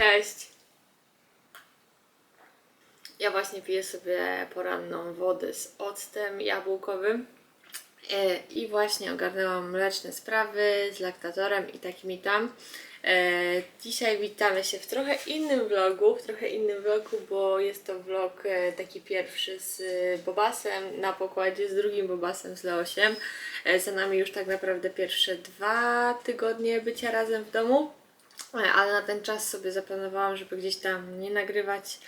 Cześć! Ja właśnie piję sobie poranną wodę z octem jabłkowym E, i właśnie ogarnęłam mleczne sprawy z laktatorem i takimi tam. E, Dzisiaj witamy się w trochę innym vlogu, w trochę innym vlogu, bo jest to vlog e, taki pierwszy z Bobasem na pokładzie, z drugim Bobasem z Leosiem. Za nami już tak naprawdę pierwsze dwa tygodnie bycia razem w domu. Ale na ten czas sobie zaplanowałam, żeby gdzieś tam nie nagrywać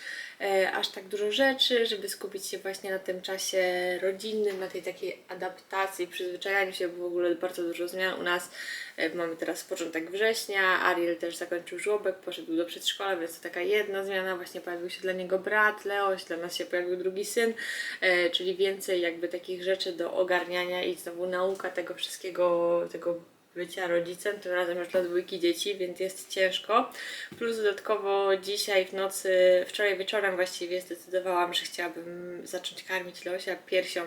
e, aż tak dużo rzeczy, żeby skupić się właśnie na tym czasie rodzinnym, na tej takiej adaptacji, przyzwyczajaniu się, bo w ogóle bardzo dużo zmian u nas. E, mamy teraz początek września, Ariel też zakończył żłobek, poszedł do przedszkola, więc to taka jedna zmiana, właśnie pojawił się dla niego brat Leoś, dla nas się pojawił drugi syn, e, czyli więcej jakby takich rzeczy do ogarniania i znowu nauka tego wszystkiego, tego bycia rodzicem, tym razem już dla dwójki dzieci, więc jest ciężko. Plus dodatkowo dzisiaj w nocy, wczoraj wieczorem właściwie zdecydowałam, że chciałabym zacząć karmić Leosia piersią.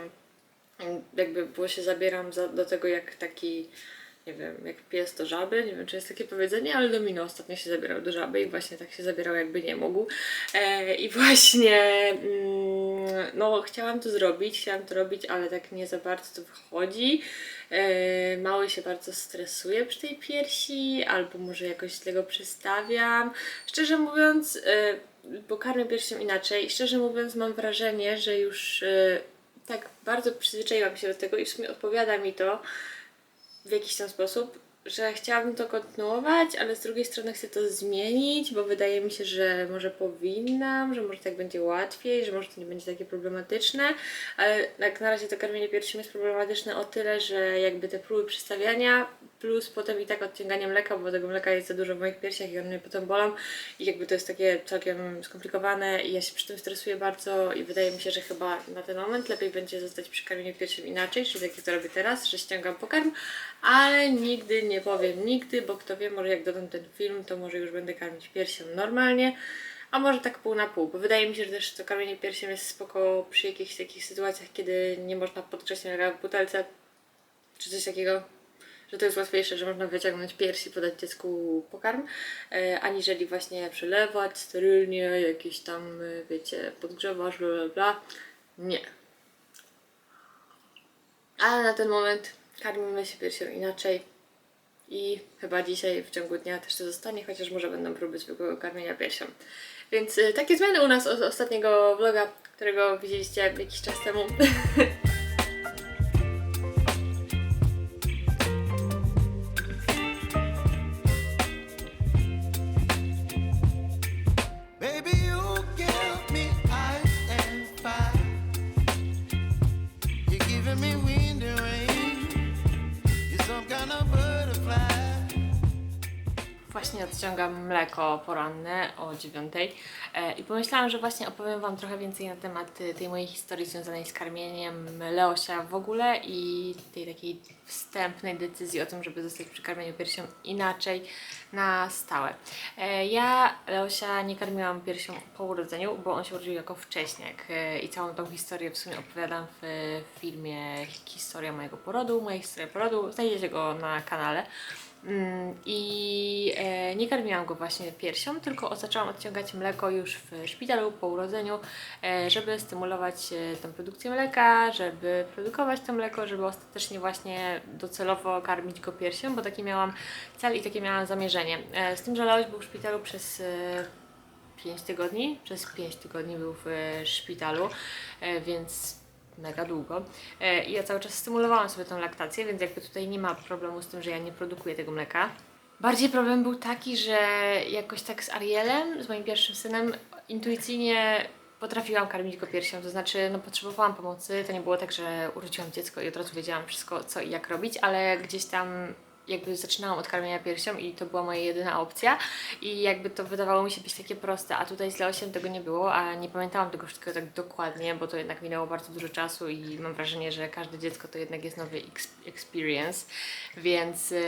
Jakby, bo się zabieram za, do tego jak taki, nie wiem, jak pies do żaby, nie wiem czy jest takie powiedzenie, ale Domino ostatnio się zabierał do żaby i właśnie tak się zabierał jakby nie mógł. E, I właśnie, mm, no chciałam to zrobić, chciałam to robić, ale tak nie za bardzo to wychodzi. E, Mały się bardzo stresuje przy tej piersi, albo może jakoś źle go przestawiam. Szczerze mówiąc, e, bo karmię piersią inaczej, szczerze mówiąc mam wrażenie, że już e, tak bardzo przyzwyczaiłam się do tego i w sumie odpowiada mi to w jakiś tam sposób, że chciałabym to kontynuować, ale z drugiej strony chcę to zmienić, bo wydaje mi się, że może powinnam, że może tak będzie łatwiej, że może to nie będzie takie problematyczne, ale jak na razie to karmienie piersią jest problematyczne o tyle, że jakby te próby przystawiania plus potem i tak odciąganie mleka, bo tego mleka jest za dużo w moich piersiach i one mnie potem bolą. I jakby to jest takie całkiem skomplikowane i ja się przy tym stresuję bardzo i wydaje mi się, że chyba na ten moment lepiej będzie zostać przy karmieniu piersią inaczej, czyli tak jak to robię teraz, że ściągam pokarm, ale nigdy nie powiem nigdy, bo kto wie, może jak dodam ten film, to może już będę karmić piersią normalnie, a może tak pół na pół, bo wydaje mi się, że też to karmienie piersią jest spoko przy jakichś takich sytuacjach, kiedy nie można podgrzać mleka w butelce, czy coś takiego, że to jest łatwiejsze, że można wyciągnąć piersi podać dziecku pokarm, e, aniżeli właśnie przelewać sterylnie, jakieś tam, e, wiecie, podgrzewasz, bla bla bla. Nie. Ale na ten moment karmimy się piersią inaczej i chyba dzisiaj w ciągu dnia też to zostanie, chociaż może będą próby zwykłego karmienia piersią. Więc e, takie zmiany u nas od ostatniego vloga, którego widzieliście jakiś czas temu. doing. You're some kind of butterfly. Właśnie odciągam mleko poranne o dziewiątej e, i pomyślałam, że właśnie opowiem Wam trochę więcej na temat tej mojej historii związanej z karmieniem Leosia w ogóle i tej takiej wstępnej decyzji o tym, żeby zostać przy karmieniu piersią inaczej na stałe. E, Ja Leosia nie karmiłam piersią po urodzeniu, bo on się urodził jako wcześniak e, i całą tą historię w sumie opowiadam w filmie Historia mojego porodu, moja historia porodu, znajdziecie go na kanale. Mm, I e, nie karmiłam go właśnie piersią, tylko zaczęłam odciągać mleko już w szpitalu po urodzeniu, e, żeby stymulować e, tą produkcję mleka, żeby produkować to mleko, żeby ostatecznie właśnie docelowo karmić go piersią, bo taki miałam cel i takie miałam zamierzenie. Z tym, że Leoś był w szpitalu przez e, 5 tygodni, przez 5 tygodni był w szpitalu, więc mega długo. E, I ja cały czas stymulowałam sobie tą laktację, więc jakby tutaj nie ma problemu z tym, że ja nie produkuję tego mleka. Bardziej problem był taki, że jakoś tak z Arielem, z moim pierwszym synem, intuicyjnie potrafiłam karmić go piersią, to znaczy no potrzebowałam pomocy, to nie było tak, że urodziłam dziecko i od razu wiedziałam wszystko co i jak robić, ale gdzieś tam jakby zaczynałam od karmienia piersią i to była moja jedyna opcja. I jakby to wydawało mi się być takie proste, a tutaj z Leosiem tego nie było, a nie pamiętałam tego wszystkiego tak dokładnie, bo to jednak minęło bardzo dużo czasu i mam wrażenie, że każde dziecko to jednak jest nowy ex- experience, więc, yy,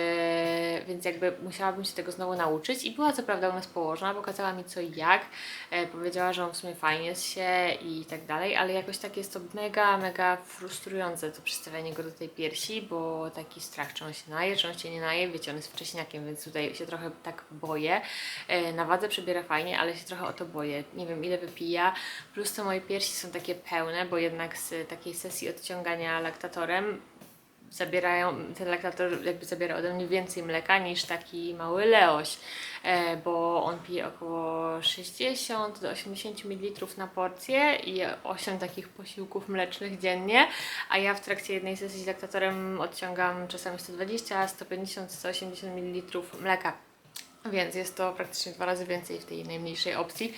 więc jakby musiałabym się tego znowu nauczyć. I była co prawda u nas położona, pokazała mi co i jak, e, powiedziała, że on w sumie fajnie się i tak dalej, ale jakoś tak jest to mega, mega frustrujące to przystawianie go do tej piersi, bo taki strach, czy on się naje, czy on się się nie naje. Wiecie, on jest wcześniakiem, więc tutaj się trochę tak boję. E, na wadze przebiera fajnie, ale się trochę o to boję. Nie wiem, ile wypija. Plus to moje piersi są takie pełne, bo jednak z takiej sesji odciągania laktatorem zabierają, ten laktator jakby zabiera ode mnie więcej mleka niż taki mały Leoś, e, bo on pije około 60 do 80 ml na porcję i 8 takich posiłków mlecznych dziennie, a ja w trakcie jednej sesji z laktatorem odciągam czasami 120, 150, 180 ml mleka. Więc jest to praktycznie dwa razy więcej w tej najmniejszej opcji.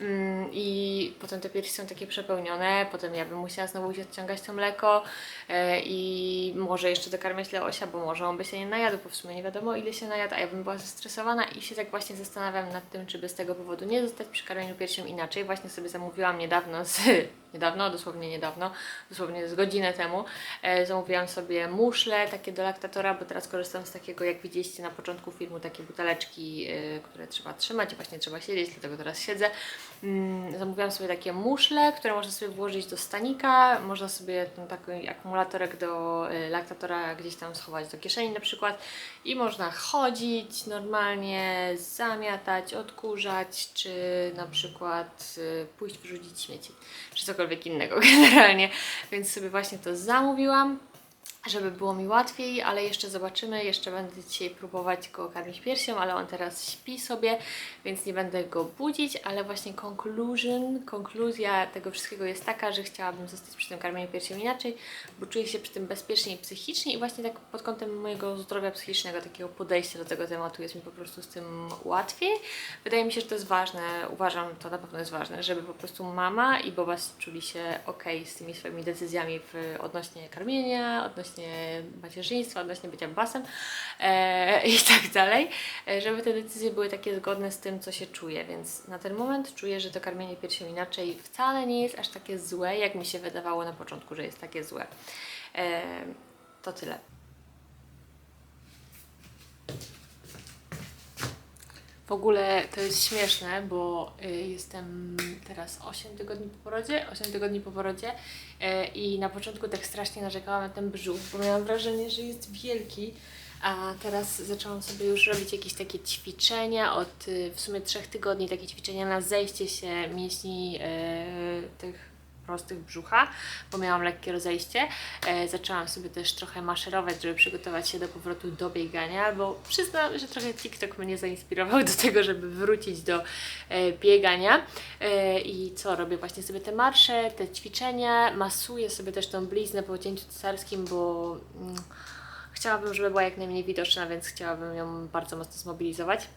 Mm, I potem te piersi są takie przepełnione, potem ja bym musiała znowu iść odciągać to mleko e, i może jeszcze dokarmiać Leosia, bo może on by się nie najadł, bo w sumie nie wiadomo ile się najadł, a ja bym była zestresowana i się tak właśnie zastanawiam nad tym, czy by z tego powodu nie zostać przy karmieniu piersią inaczej. Właśnie sobie zamówiłam niedawno z niedawno, dosłownie niedawno, dosłownie z godzinę temu, e, zamówiłam sobie muszle takie do laktatora, bo teraz korzystam z takiego, jak widzieliście na początku filmu, takie buteleczki, e, które trzeba trzymać i właśnie trzeba siedzieć, dlatego teraz siedzę. Mm, zamówiłam sobie takie muszle, które można sobie włożyć do stanika, można sobie taki akumulatorek do e, laktatora gdzieś tam schować do kieszeni na przykład i można chodzić normalnie, zamiatać, odkurzać, czy na przykład e, pójść wyrzucić śmieci, czy cokolwiek innego generalnie. Więc sobie właśnie to zamówiłam żeby było mi łatwiej, ale jeszcze zobaczymy, jeszcze będę dzisiaj próbować go karmić piersią, ale on teraz śpi sobie, więc nie będę go budzić, ale właśnie conclusion, konkluzja tego wszystkiego jest taka, że chciałabym zostać przy tym karmieniu piersią inaczej, bo czuję się przy tym bezpiecznie i psychicznie i właśnie tak pod kątem mojego zdrowia psychicznego, takiego podejścia do tego tematu jest mi po prostu z tym łatwiej. Wydaje mi się, że to jest ważne, uważam, to na pewno jest ważne, żeby po prostu mama i Boba czuli się ok z tymi swoimi decyzjami w, odnośnie karmienia, odnośnie macierzyństwa, odnośnie bycia basem e, i tak dalej, e, żeby te decyzje były takie zgodne z tym, co się czuje, więc na ten moment czuję, że to karmienie piersią inaczej wcale nie jest aż takie złe, jak mi się wydawało na początku, że jest takie złe. E, to tyle. W ogóle to jest śmieszne, bo y, jestem teraz 8 tygodni po porodzie, 8 tygodni po porodzie y, i na początku tak strasznie narzekałam na ten brzuch, bo miałam wrażenie, że jest wielki, a teraz zaczęłam sobie już robić jakieś takie ćwiczenia od y, w sumie trzech tygodni, takie ćwiczenia na zejście się mięśni tych prostych brzucha, bo miałam lekkie rozejście. E, zaczęłam sobie też trochę maszerować, żeby przygotować się do powrotu do biegania, bo przyznam, że trochę TikTok mnie zainspirował do tego, żeby wrócić do e, biegania. E, I co, robię właśnie sobie te marsze, te ćwiczenia, masuję sobie też tą bliznę po cięciu cesarskim, bo mm, chciałabym, żeby była jak najmniej widoczna, więc chciałabym ją bardzo mocno zmobilizować.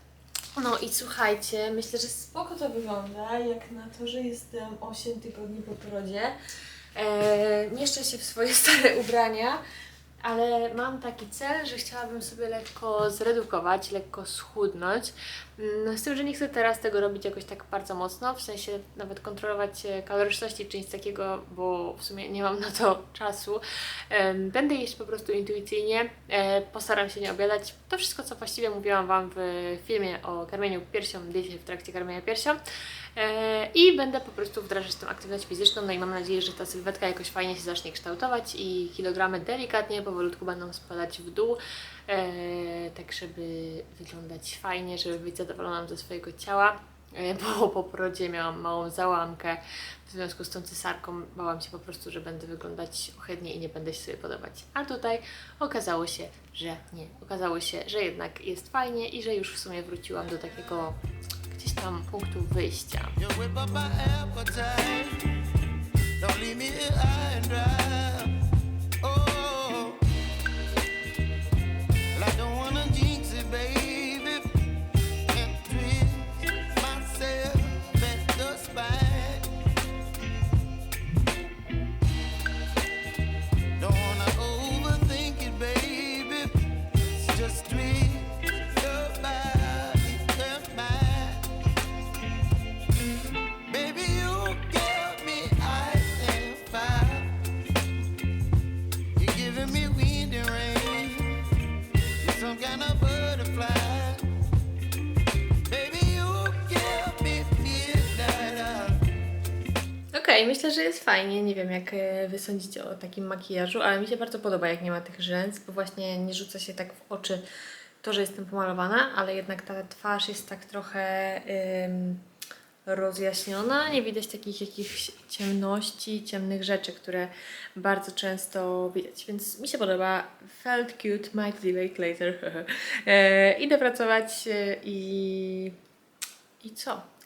No i słuchajcie, myślę, że spoko to wygląda, jak na to, że jestem 8 tygodni po porodzie. Eee, mieszczę się w swoje stare ubrania, ale mam taki cel, że chciałabym sobie lekko zredukować, lekko schudnąć. Mm, Z tym, że nie chcę teraz tego robić jakoś tak bardzo mocno, w sensie nawet kontrolować e, kaloryczności czy nic takiego, bo w sumie nie mam na to czasu. Będę jeść po prostu intuicyjnie, e, postaram się nie obiadać. To wszystko, co właściwie mówiłam Wam w filmie o karmieniu piersią, diecie w trakcie karmienia piersią. E, I będę po prostu wdrażać tą aktywność fizyczną, no i mam nadzieję, że ta sylwetka jakoś fajnie się zacznie kształtować i kilogramy delikatnie, powolutku będą spadać w dół, e, tak żeby wyglądać fajnie, żeby być zadowoloną ze swojego ciała. E, Bo po porodzie miałam małą załamkę, w związku z tą cesarką bałam się po prostu, że będę wyglądać ohydnie i nie będę się sobie podobać. A tutaj okazało się, że nie. Okazało się, że jednak jest fajnie i że już w sumie wróciłam do takiego gdzieś tam punktu wyjścia. Don't leave me high and dry. Okej, myślę, że jest fajnie. Nie wiem, jak e, wy sądzicie o takim makijażu, ale mi się bardzo podoba, jak nie ma tych rzęs, bo właśnie nie rzuca się tak w oczy to, że jestem pomalowana, ale jednak ta twarz jest tak trochę ym, rozjaśniona. Nie widać takich jakichś ciemności, ciemnych rzeczy, które bardzo często widać. Więc mi się podoba. Felt cute, might like later. e, idę pracować e, i... I co?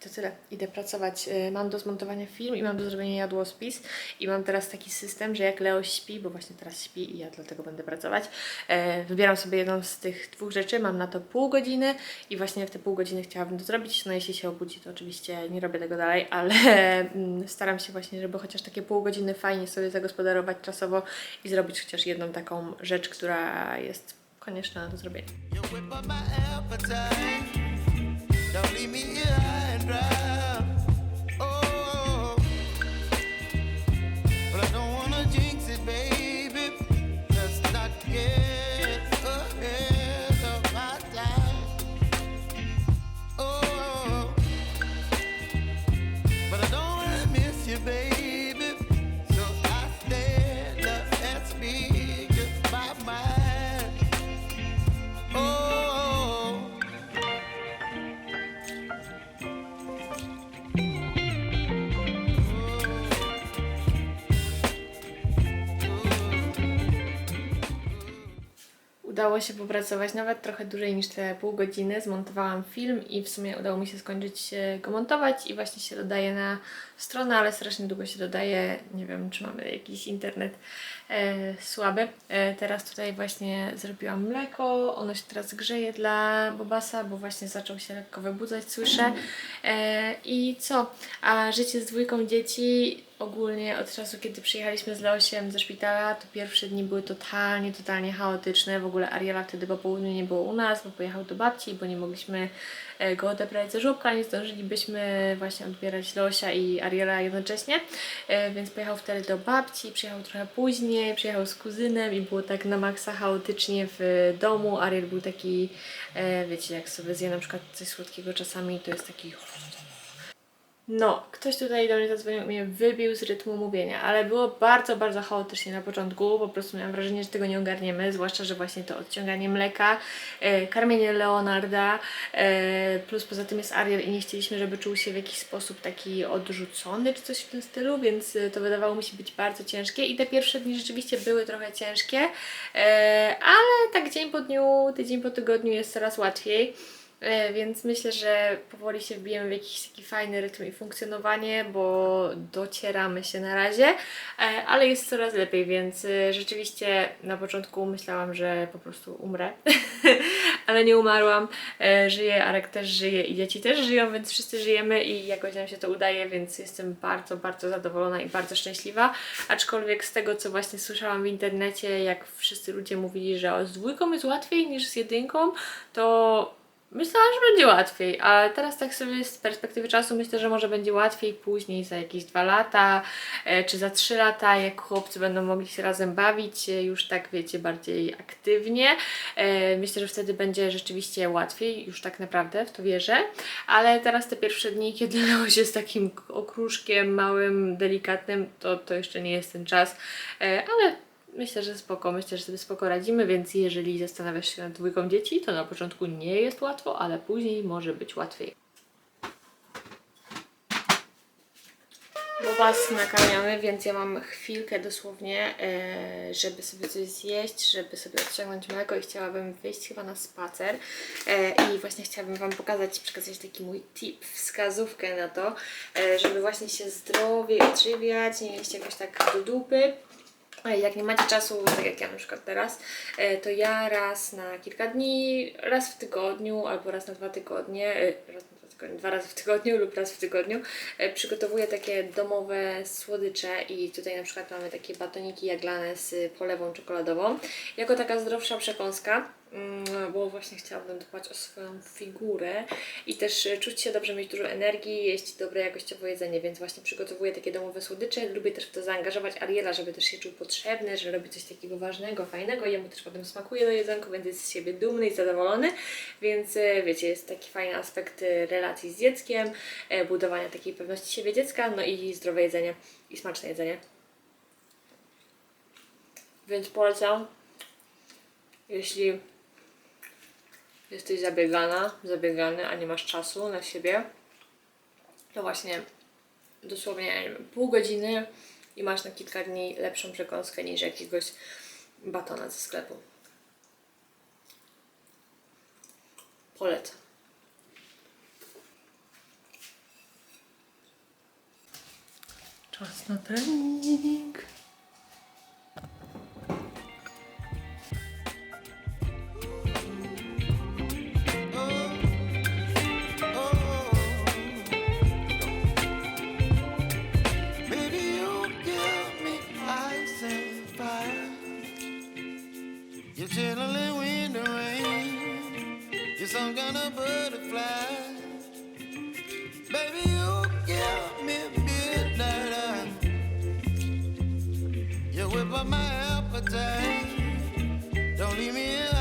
To tyle. Idę pracować. Y, Mam do zmontowania film i mam do zrobienia jadłospis. I mam teraz taki system, że jak Leo śpi, bo właśnie teraz śpi i ja dlatego będę pracować, e, wybieram sobie jedną z tych dwóch rzeczy. Mam na to pół godziny i właśnie w te pół godziny chciałabym to zrobić. No jeśli się obudzi, to oczywiście nie robię tego dalej, ale mm, staram się właśnie, żeby chociaż takie pół godziny fajnie sobie zagospodarować czasowo i zrobić chociaż jedną taką rzecz, która jest konieczna do zrobienia. Don't leave me here and dry. Udało się popracować nawet trochę dłużej niż te pół godziny. Zmontowałam film i w sumie udało mi się skończyć e, go montować i właśnie się dodaje na stronę, ale strasznie długo się dodaje. Nie wiem, czy mamy jakiś internet słaby. E, teraz tutaj właśnie zrobiłam mleko. Ono się teraz grzeje dla Bobasa, bo właśnie zaczął się lekko wybudzać, słyszę. E, I co? A życie z dwójką dzieci ogólnie od czasu, kiedy przyjechaliśmy z Leosiem ze szpitala, to pierwsze dni były totalnie, totalnie chaotyczne. W ogóle Ariela wtedy po południu nie było u nas, bo pojechał do babci, bo nie mogliśmy e, go odebrać ze żłobka, nie zdążylibyśmy właśnie odbierać Leosia i Ariela jednocześnie, e, więc pojechał wtedy do babci, przyjechał trochę później, przyjechał z kuzynem i było tak na maksa chaotycznie w domu. Ariel był taki, e, wiecie, jak sobie zje na przykład coś słodkiego czasami, to jest taki no, ktoś tutaj do mnie zadzwonił i mnie wybił z rytmu mówienia, ale było bardzo, bardzo chaotycznie na początku. Po prostu miałam wrażenie, że tego nie ogarniemy, zwłaszcza, że właśnie to odciąganie mleka, e, karmienie Leonarda, e, plus poza tym jest Ariel i nie chcieliśmy, żeby czuł się w jakiś sposób taki odrzucony czy coś w tym stylu, więc e, to wydawało mi się być bardzo ciężkie i te pierwsze dni rzeczywiście były trochę ciężkie, e, ale tak dzień po dniu, tydzień po tygodniu jest coraz łatwiej. E, Więc myślę, że powoli się wbijemy w jakiś taki fajny rytm i funkcjonowanie, bo docieramy się na razie, e, ale jest coraz lepiej, więc e, rzeczywiście na początku myślałam, że po prostu umrę, ale nie umarłam. Żyję, Arek też żyje i dzieci też żyją, więc wszyscy żyjemy i jakoś nam się to udaje, więc jestem bardzo, bardzo zadowolona i bardzo szczęśliwa. Aczkolwiek z tego, co właśnie słyszałam w internecie, jak wszyscy ludzie mówili, że z dwójką jest łatwiej niż z jedynką, to Myślałam, że będzie łatwiej, ale teraz tak sobie z perspektywy czasu myślę, że może będzie łatwiej później, za jakieś dwa lata, e, czy za trzy lata, jak chłopcy będą mogli się razem bawić, e, już tak wiecie, bardziej aktywnie. E, Myślę, że wtedy będzie rzeczywiście łatwiej, już tak naprawdę, w to wierzę. Ale teraz te pierwsze dni, kiedy Leoś jest takim okruszkiem małym, delikatnym, to, to jeszcze nie jest ten czas, ale Myślę, że spoko, myślę, że sobie spoko radzimy, więc jeżeli zastanawiasz się nad dwójką dzieci, to na początku nie jest łatwo, ale później może być łatwiej. Bo was nakarmiamy, więc ja mam chwilkę dosłownie, e, żeby sobie coś zjeść, żeby sobie odciągnąć mleko i chciałabym wyjść chyba na spacer. E, I właśnie chciałabym Wam pokazać, przekazać taki mój tip, wskazówkę na to, e, żeby właśnie się zdrowiej odżywiać, nie jeść jakoś tak do dupy. Jak nie macie czasu, tak jak ja na przykład teraz, e, to ja raz na kilka dni, raz w tygodniu albo raz na dwa tygodnie, e, raz na dwa tygodnie, dwa razy w tygodniu lub raz w tygodniu e, przygotowuję takie domowe słodycze i tutaj na przykład mamy takie batoniki jaglane z polewą czekoladową. Jako taka zdrowsza przekąska. Mm, bo właśnie chciałabym dbać o swoją figurę i też e, czuć się dobrze, mieć dużo energii, jeść dobre jakościowo jedzenie, więc właśnie przygotowuję takie domowe słodycze. Lubię też w to zaangażować Ariela, żeby też się czuł potrzebny, że robi coś takiego ważnego, fajnego. Jemu też potem smakuje do jedzonku, więc jest z siebie dumny i zadowolony. Więc e, wiecie, jest taki fajny aspekt e, relacji z dzieckiem, budowania takiej pewności siebie dziecka, no i zdrowe jedzenie i smaczne jedzenie. Więc polecam, jeśli jesteś zabiegana, zabiegany, a nie masz czasu na siebie, to właśnie dosłownie nie wiem, pół godziny i masz na kilka dni lepszą przekąskę niż jakiegoś batona ze sklepu. Polecam. Czas na trening. You're chilling wind the rain. You're some kind of butterfly. Baby, you give me midnight. You whip up my appetite. Don't leave me here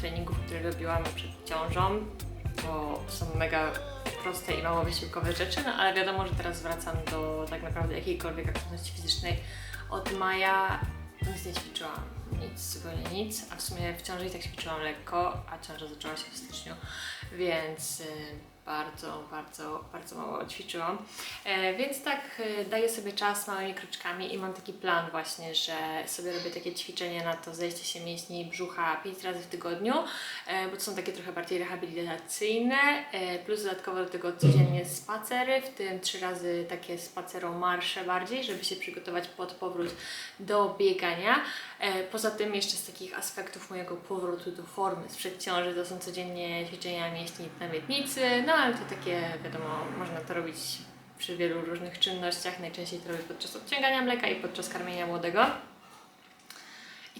treningów, które robiłam przed ciążą, bo są mega proste i mało wysiłkowe rzeczy, no ale wiadomo, że teraz wracam do tak naprawdę jakiejkolwiek aktywności fizycznej. Od maja nic nie ćwiczyłam, nic, zupełnie nic, a w sumie w ciąży i tak ćwiczyłam lekko, a ciąża zaczęła się w styczniu, więc y, bardzo, bardzo, bardzo mało ćwiczyłam. E, więc tak e, daję sobie czas małymi kroczkami i mam taki plan właśnie, że sobie robię takie ćwiczenie na to zejście się mięśni brzucha 5 razy w tygodniu, e, bo to są takie trochę bardziej rehabilitacyjne, e, plus dodatkowo do tego codziennie spacery, w tym 3 razy takie spaceromarsze bardziej, żeby się przygotować pod powrót do biegania. E, Poza tym jeszcze z takich aspektów mojego powrotu do formy sprzed ciąży to są codziennie ćwiczenia mięśni na miednicy, no ale to takie wiadomo, można to robić przy wielu różnych czynnościach, najczęściej to robię podczas odciągania mleka i podczas karmienia młodego.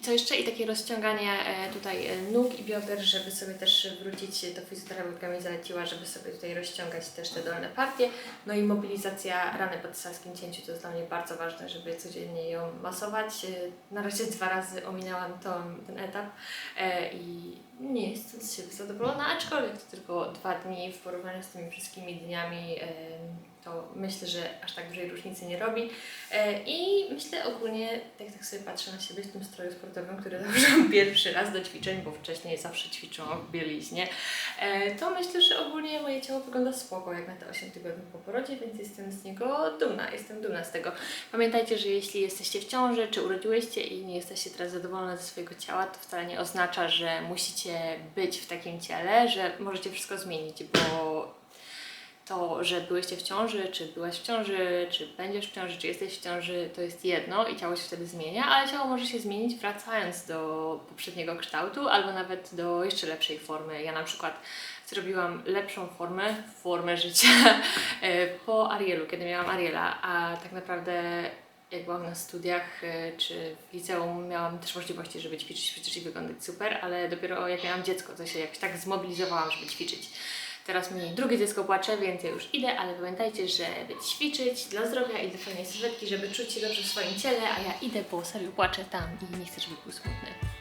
I co jeszcze? I takie rozciąganie e, tutaj e, nóg i bioder, żeby sobie też wrócić, to fizjoterapeutka mi zaleciła, żeby sobie tutaj rozciągać też te dolne partie. No i mobilizacja rany pod saskim cięciu to jest dla mnie bardzo ważne, żeby codziennie ją masować. E, Na razie dwa razy ominęłam to, ten etap i nie jestem z siebie zadowolona, aczkolwiek to tylko dwa dni w porównaniu z tymi wszystkimi dniami. To myślę, że aż tak dużej różnicy nie robi. E, I myślę ogólnie, jak tak sobie patrzę na siebie w tym stroju sportowym, który założyłam pierwszy raz do ćwiczeń, bo wcześniej zawsze ćwiczyłam w bieliźnie, e, to myślę, że ogólnie moje ciało wygląda spoko, jak na te 8 tygodni po porodzie, więc jestem z niego dumna, jestem dumna z tego. Pamiętajcie, że jeśli jesteście w ciąży, czy urodziłyście i nie jesteście teraz zadowolone ze swojego ciała, to wcale nie oznacza, że musicie być w takim ciele, że możecie wszystko zmienić, bo to, że byłyście w ciąży, czy byłaś w ciąży, czy będziesz w ciąży, czy jesteś w ciąży, to jest jedno i ciało się wtedy zmienia, ale ciało może się zmienić wracając do poprzedniego kształtu albo nawet do jeszcze lepszej formy. Ja na przykład zrobiłam lepszą formę, formę życia e, po Arielu, kiedy miałam Ariela, a tak naprawdę jak byłam na studiach e, czy w liceum, miałam też możliwości, żeby ćwiczyć przecież i wyglądać super, ale dopiero jak miałam dziecko, to się jakoś tak zmobilizowałam, żeby ćwiczyć. Teraz mi drugie dziecko płacze, więc ja już idę, ale pamiętajcie, żeby ćwiczyć dla zdrowia i dla fajnej sylwetki, żeby czuć się dobrze w swoim ciele, a ja idę, bo serio płaczę tam i nie chcę, żeby był smutny.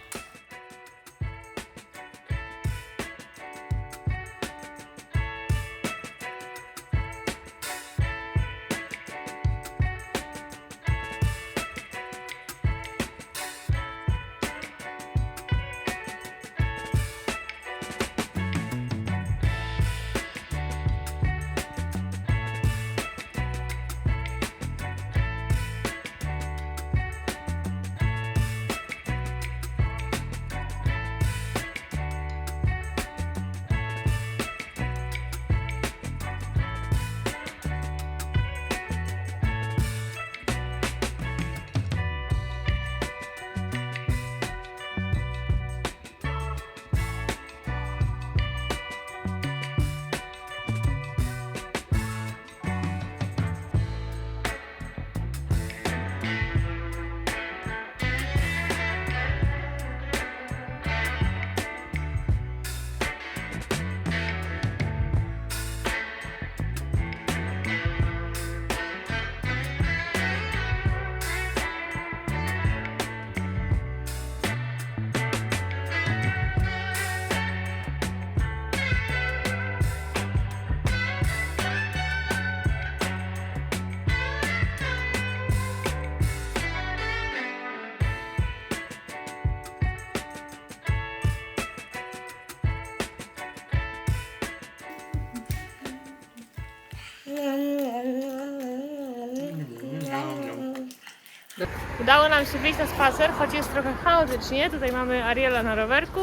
Udało nam się wyjść na spacer, choć jest trochę chaotycznie. Tutaj mamy Ariela na rowerku,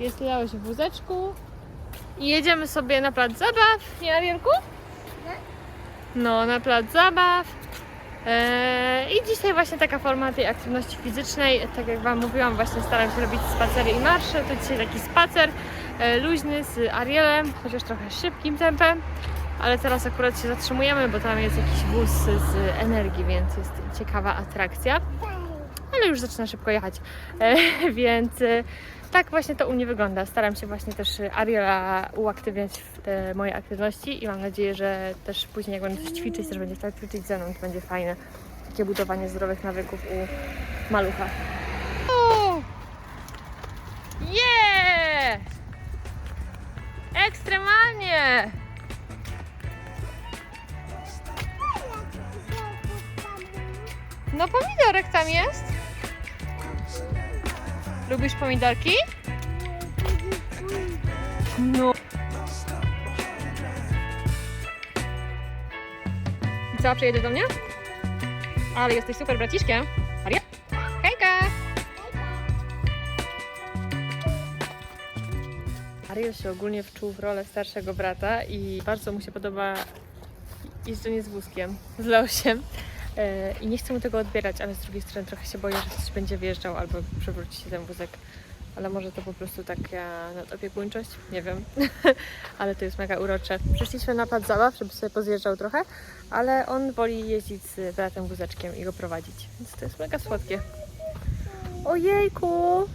jest Leoś w wózeczku i jedziemy sobie na plac zabaw, nie Arielku? No, na plac zabaw. Eee, I dzisiaj właśnie taka forma tej aktywności fizycznej. Tak jak Wam mówiłam, właśnie staram się robić spacery i marsze. To dzisiaj taki spacer e, luźny z Arielem, chociaż trochę szybkim tempem. Ale teraz akurat się zatrzymujemy, bo tam jest jakiś wóz z energii, więc jest ciekawa atrakcja. Ale już zaczyna szybko jechać, e, więc e, tak właśnie to u mnie wygląda. Staram się właśnie też Ariela uaktywniać w te moje aktywności i mam nadzieję, że też później jak będę coś ćwiczyć, też będzie tak ćwiczyć ze mną, to będzie fajne. Takie budowanie zdrowych nawyków u malucha. Yeah! Ekstremalnie! No pomidorek tam jest. Lubisz pomidorki? No. I co, przyjedzie do mnie? Ale jesteś super braciszkiem. Maria? Hejka! Ariel się ogólnie wczuł w rolę starszego brata i bardzo mu się podoba jeżdżenie z wózkiem, z Leosiem. E, I nie chcę mu tego odbierać, ale z drugiej strony trochę się boję, że coś będzie wjeżdżał albo przewróci się ten wózek. Ale może to po prostu taka nadopiekuńczość, nie wiem. ale to jest mega urocze. Przyszliśmy na plac zabaw, żeby sobie pozjeżdżał trochę, ale on woli jeździć z bratem wózeczkiem i go prowadzić. Więc to jest mega słodkie. Ojejku!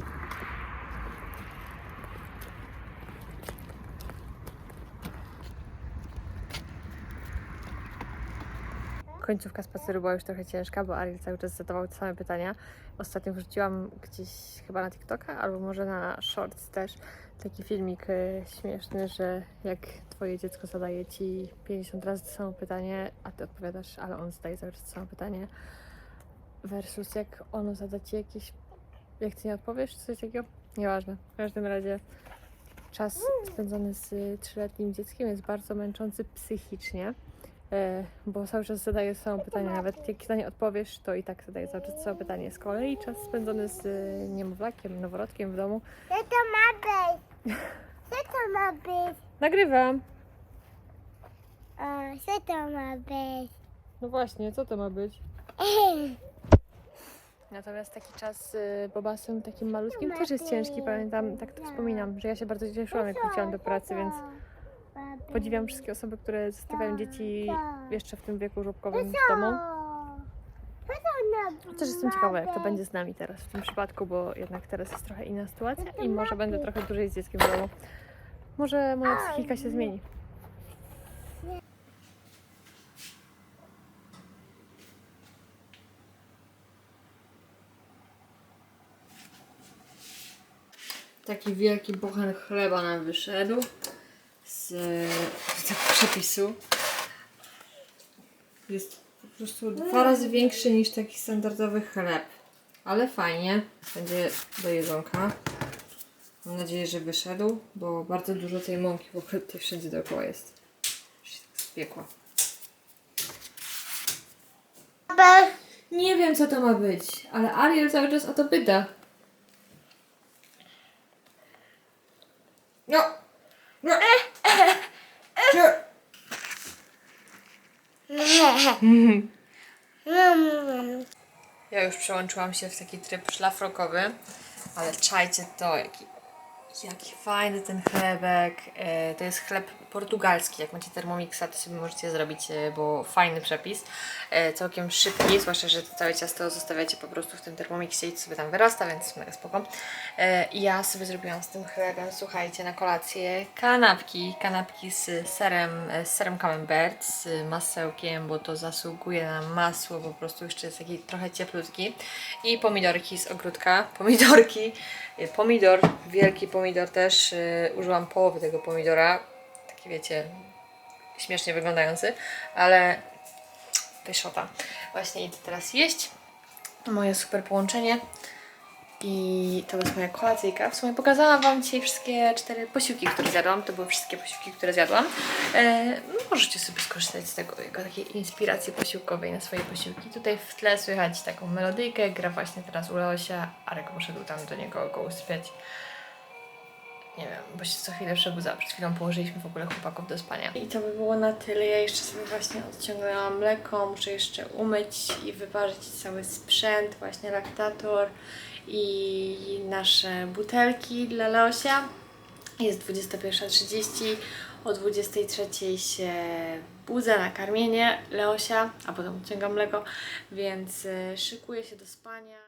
Końcówka spaceru była już trochę ciężka, bo Ariel cały czas zadawał te same pytania. Ostatnio wrzuciłam gdzieś chyba na TikToka, albo może na Shorts też taki filmik e, śmieszny, że jak twoje dziecko zadaje ci 50 razy to samo pytanie, a ty odpowiadasz, ale on zadaje cały czas to samo pytanie, versus jak ono zada ci jakieś, jak ty nie odpowiesz, czy coś takiego, nieważne. W każdym razie czas spędzony z trzyletnim dzieckiem jest bardzo męczący psychicznie. E, bo cały czas zadaję samo pytanie, nawet jak na nie odpowiesz, to i tak zadaję cały czas samo pytanie. Z kolei czas spędzony z e, niemowlakiem, noworodkiem w domu. Co to ma być? Co to ma być? Nagrywam! O, co to ma być? No właśnie, co to ma być? Natomiast taki czas z Bobasem, takim malutkim, też jest ciężki. Pamiętam, tak to wspominam, że ja się bardzo cieszyłam, jak wróciłam do pracy, więc podziwiam wszystkie osoby, które zostawiają dzieci jeszcze w tym wieku żłobkowym w domu. Też jestem ciekawa, jak to będzie z nami teraz w tym przypadku, bo jednak teraz jest trochę inna sytuacja i może będę trochę dłużej z dzieckiem w domu. Może moja psychika się zmieni. Taki wielki bochen chleba nam wyszedł tego przepisu. Jest po prostu dwa razy większy niż taki standardowy chleb. Ale fajnie. Będzie do jedzonka. Mam nadzieję, że wyszedł, bo bardzo dużo tej mąki w ogóle tutaj wszędzie dookoła jest. Już się tak spiekła. Nie wiem, co to ma być, ale Ariel cały czas o to pyta. No! No! No! Ja już przełączyłam się w taki tryb szlafrokowy, ale czajcie to, jaki, jaki fajny ten chlebek. E, to jest chleb portugalski. Jak macie Thermomixa, to sobie możecie zrobić, e, bo fajny przepis. E, całkiem szybki, zwłaszcza, że to całe ciasto zostawiacie po prostu w tym Thermomixie i sobie tam wyrasta, więc mega spoko. I ja sobie zrobiłam z tym chlebem, słuchajcie, na kolację kanapki. Kanapki z serem, z serem camembert, z masełkiem, bo to zasługuje na masło, po prostu jeszcze jest taki trochę cieplutki. I pomidorki z ogródka. Pomidorki, pomidor, wielki pomidor też. e, Użyłam połowy tego pomidora. Taki wiecie, śmiesznie wyglądający, ale pyszota. Właśnie idę teraz jeść. Moje super połączenie. I to jest moja kolacyjka. W sumie pokazałam Wam dzisiaj wszystkie cztery posiłki, które zjadłam. To były wszystkie posiłki, które zjadłam. E, możecie sobie skorzystać z tego jako takiej inspiracji posiłkowej na swoje posiłki. Tutaj w tle słychać taką melodyjkę. Gra właśnie teraz u Leosia. Arek poszedł tam do niego go usypiać. Nie wiem, bo się co chwilę przebudza. Przed chwilą położyliśmy w ogóle chłopaków do spania. I to by było na tyle. Ja jeszcze sobie właśnie odciągnęłam mleko. Muszę jeszcze umyć i wyważyć cały sprzęt, właśnie laktator i nasze butelki dla Leosia. Jest 21.30. O 23.00 się budzę na karmienie Leosia, a potem odciągam mleko, więc y, szykuję się do spania.